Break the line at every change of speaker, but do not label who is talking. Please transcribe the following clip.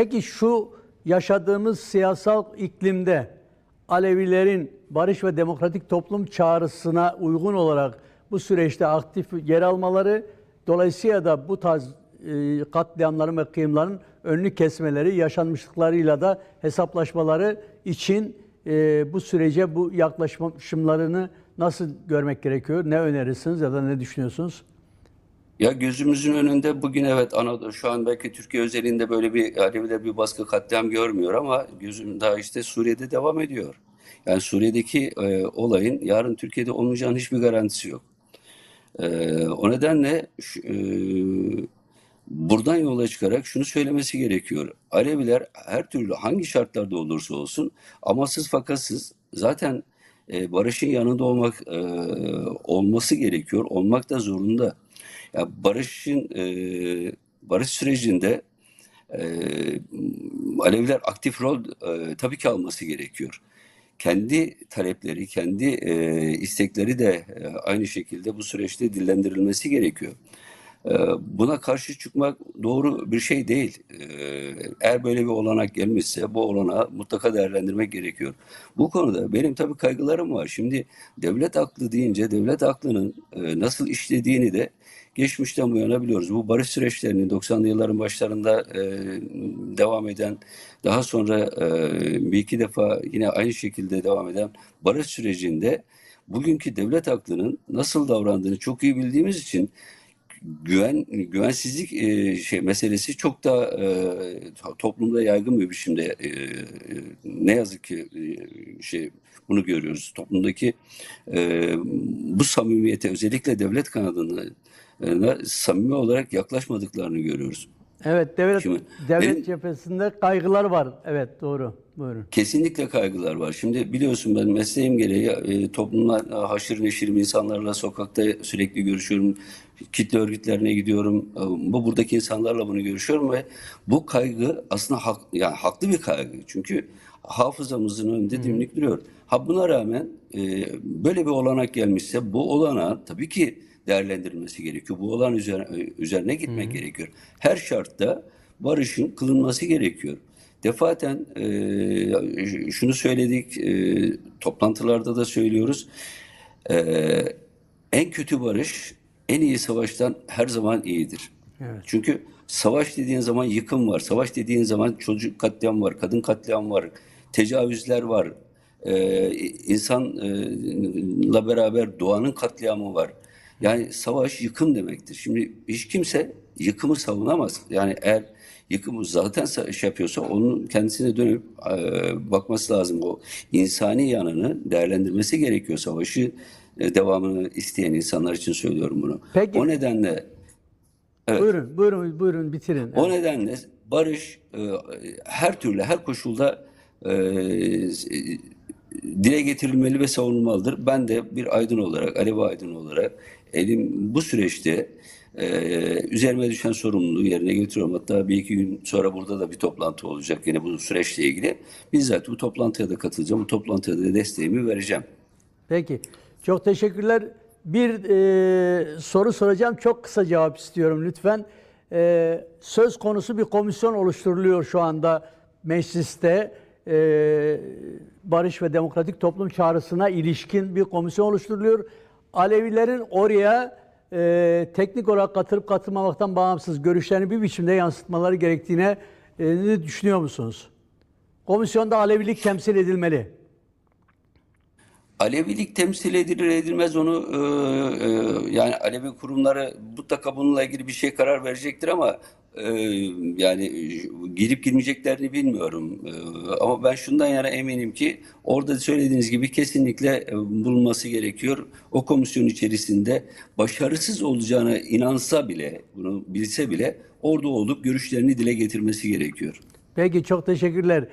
Peki şu yaşadığımız siyasal iklimde Alevilerin barış ve demokratik toplum çağrısına uygun olarak bu süreçte aktif yer almaları dolayısıyla da bu tarz e, katliamların ve kıyımların önünü kesmeleri, yaşanmışlıklarıyla da hesaplaşmaları için e, bu sürece bu yaklaşımlarını nasıl görmek gerekiyor? Ne önerirsiniz ya da ne düşünüyorsunuz?
Ya gözümüzün önünde bugün evet Anadolu şu an belki Türkiye özelinde böyle bir Aleviler bir baskı katliam görmüyor ama gözüm daha işte Suriye'de devam ediyor. Yani Suriye'deki e, olayın yarın Türkiye'de olmayacağının hiçbir garantisi yok. E, o nedenle şu- e, buradan yola çıkarak şunu söylemesi gerekiyor. Aleviler her türlü hangi şartlarda olursa olsun amasız fakatsız zaten e, barışın yanında olmak e, olması gerekiyor. Olmak da zorunda. Ya barışın e, barış sürecinde e, Aleviler aktif rol e, tabii ki alması gerekiyor. Kendi talepleri, kendi e, istekleri de e, aynı şekilde bu süreçte dillendirilmesi gerekiyor. E, buna karşı çıkmak doğru bir şey değil. E, eğer böyle bir olanak gelmişse bu olanağı mutlaka değerlendirmek gerekiyor. Bu konuda benim tabii kaygılarım var. Şimdi devlet aklı deyince devlet aklının e, nasıl işlediğini de geçmişten bu yana biliyoruz. Bu barış süreçlerinin 90'lı yılların başlarında e, devam eden, daha sonra e, bir iki defa yine aynı şekilde devam eden barış sürecinde bugünkü devlet aklının nasıl davrandığını çok iyi bildiğimiz için güven güvensizlik e, şey meselesi çok da e, to- toplumda yaygın bir biçimde e, e, ne yazık ki e, şey bunu görüyoruz toplumdaki e, bu samimiyete özellikle devlet kanadına e, samimi olarak yaklaşmadıklarını görüyoruz.
Evet, devlet
Şimdi
devlet
benim-
cephesinde kaygılar var. Evet, doğru. Buyurun.
Kesinlikle kaygılar var. Şimdi biliyorsun ben mesleğim gereği e, toplumla e, haşır neşirim insanlarla sokakta sürekli görüşüyorum. Kitle örgütlerine gidiyorum. E, bu buradaki insanlarla bunu görüşüyorum ve bu kaygı aslında hak, yani haklı bir kaygı. Çünkü hafızamızın önünde dimdik duruyor. Ha buna rağmen e, böyle bir olanak gelmişse bu olanağı tabii ki değerlendirilmesi gerekiyor. Bu olan üzerine, üzerine gitmek gerekiyor. Her şartta barışın kılınması gerekiyor. Defaten e, şunu söyledik, e, toplantılarda da söylüyoruz. E, en kötü barış, en iyi savaştan her zaman iyidir. Çünkü savaş dediğin zaman yıkım var, savaş dediğin zaman çocuk katliam var, kadın katliam var, tecavüzler var, e, insanla beraber doğanın katliamı var. Yani savaş yıkım demektir. Şimdi hiç kimse yıkımı savunamaz. Yani eğer yıkımı zaten şey yapıyorsa onun kendisine dönüp e, bakması lazım. O insani yanını değerlendirmesi gerekiyor. Savaşı e, devamını isteyen insanlar için söylüyorum bunu.
Peki.
O nedenle Evet.
Buyurun, buyurun, buyurun bitirin.
o nedenle barış e, her türlü her koşulda e, dile getirilmeli ve savunulmalıdır. Ben de bir aydın olarak, Alevi aydın olarak elim bu süreçte e, üzerime düşen sorumluluğu yerine getiriyorum. Hatta bir iki gün sonra burada da bir toplantı olacak yine bu süreçle ilgili. Bizzat bu toplantıya da katılacağım. Bu toplantıya da desteğimi vereceğim.
Peki. Çok teşekkürler. Bir e, soru soracağım. Çok kısa cevap istiyorum lütfen. E, söz konusu bir komisyon oluşturuluyor şu anda mecliste. E, Barış ve Demokratik Toplum Çağrısına ilişkin bir komisyon oluşturuluyor. Alevilerin oraya e, teknik olarak katılıp katılmamaktan bağımsız görüşlerini bir biçimde yansıtmaları gerektiğine e, düşünüyor musunuz? Komisyonda Alevilik temsil edilmeli.
Alevilik temsil edilir edilmez onu e, e, yani Alevi kurumları mutlaka bununla ilgili bir şey karar verecektir ama e, yani girip girmeyeceklerini bilmiyorum. E, ama ben şundan yana eminim ki orada söylediğiniz gibi kesinlikle e, bulunması gerekiyor. O komisyon içerisinde başarısız olacağına inansa bile, bunu bilse bile orada olup görüşlerini dile getirmesi gerekiyor.
Peki çok teşekkürler.